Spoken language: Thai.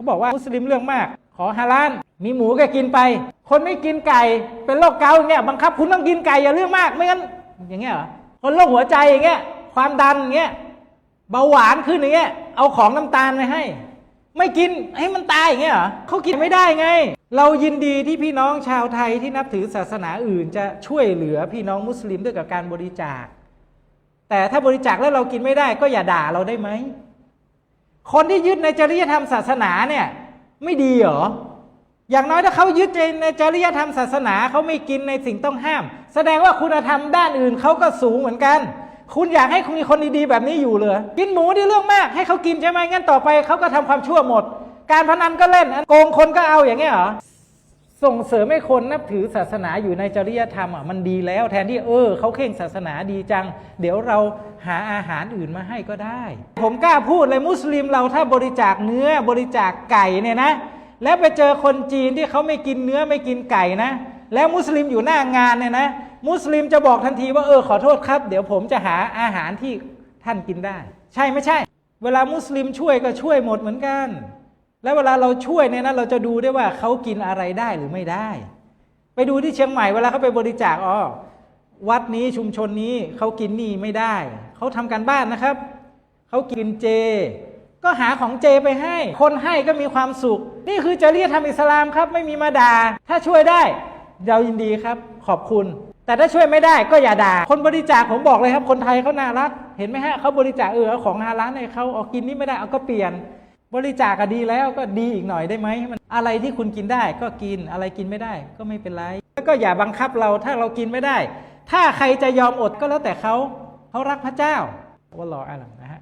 เขาบอกว่ามุสลิมเรื่องมาก ขอฮาลาลมีหมูก็กินไป คนไม่กินไก่เป็นโรคเกาต์เงี้ยบังคับคุณต้องกินไก่อย่าเรื่องมากไม่งั้นอย่างเงี้ยเหรอคนโรคหัวใจอย่างเงี้ยความดันอย่างเงี้ยเบาหวานขึ้นอย่างเงี้ยเอาของน้ำตาลไปให้ ไม่กินให้มันตายอย่างเงี้ยเหรอเขากินไม่ได้ไง เรายินดีที่พี่น้องชาวไทยที่นับถือศาสนาอื่น จะช่วยเหลือพี่น้องมุสลิมด้วยกับการบริจาค แต่ถ้าบริจาคแล้วเรากินไม่ได้ก็อย่าด่าเราได้ไหม คนที่ยึดในจริยธรรมศาสนาเนี่ยไม่ดีเหรอ อย่างน้อยถ้าเขายึดในจริยธรรมศาสนาเขาไม่กินในสิ่งต้องห้าม แสดงว่าคุณธรรมด้านอื่นเขาก็สูงเหมือนกัน คุณอยากให้มีคนดีๆแบบนี้อยู่เหรอกินหมูนี่เรื่องมากให้เขากินใช่ไหมงั้นต่อไปเขาก็ทำความชั่วหมด การพนันก็เล่นโกงคนก็เอาอย่างเงี้ยเหรอ ส่งเสริมให้คนนับถือศาสนาอยู่ในจริยธรรมอะมันดีแล้วแทนที่เออเขาเข่งศาสนาดีจัง เดี๋ยวเราหาอาหารอื่นมาให้ก็ได้ ผมกล้าพูดเลยมุสลิมเราถ้าบริจาคเนื้อบริจาคไก่เนี่ยนะ แล้วไปเจอคนจีนที่เขาไม่กินเนื้อไม่กินไก่นะ แล้วมุสลิมอยู่หน้างานเนี่ยนะ มุสลิมจะบอกทันทีว่าเออขอโทษครับ เดี๋ยวผมจะหาอาหารที่ท่านกินได้ ใช่ไม่ใช่ เวลามุสลิมช่วยก็ช่วยหมดเหมือนกัน แล้วเวลาเราช่วยเนี่ยนะเราจะดูได้ว่าเขากินอะไรได้หรือไม่ได้ ไปดูที่เชียงใหม่เวลาเขาไปบริจาคอ๋อวัดนี้ชุมชนนี้เขากินนี่ไม่ได้ เขาทำการบ้านนะครับ เขากินเจ ก็หาของเจไปให้ คนให้ก็มีความสุข นี่คือจริยธรรมอิสลามครับ ไม่มีมาด่าถ้าช่วยได้เรายินดีครับ ขอบคุณ แต่ถ้าช่วยไม่ได้ก็อย่าด่า คนบริจาคผมบอกเลยครับ คนไทยเขาน่ารัก เห็นไหมฮะเขาบริจาคเออเอาของฮาลาลให้เขาเอากินนี่ไม่ได้เอาก็เปลี่ยน บริจาคก็ดีแล้วก็ดีอีกหน่อยได้ไหมมันอะไรที่คุณกินได้ก็กินอะไรกินไม่ได้ก็ไม่เป็นไร แล้วก็อย่าบังคับเราถ้าเรากินไม่ได้ ถ้าใครจะยอมอดก็แล้วแต่เขาเขารักพระเจ้าว่าลออาลัมนะฮะ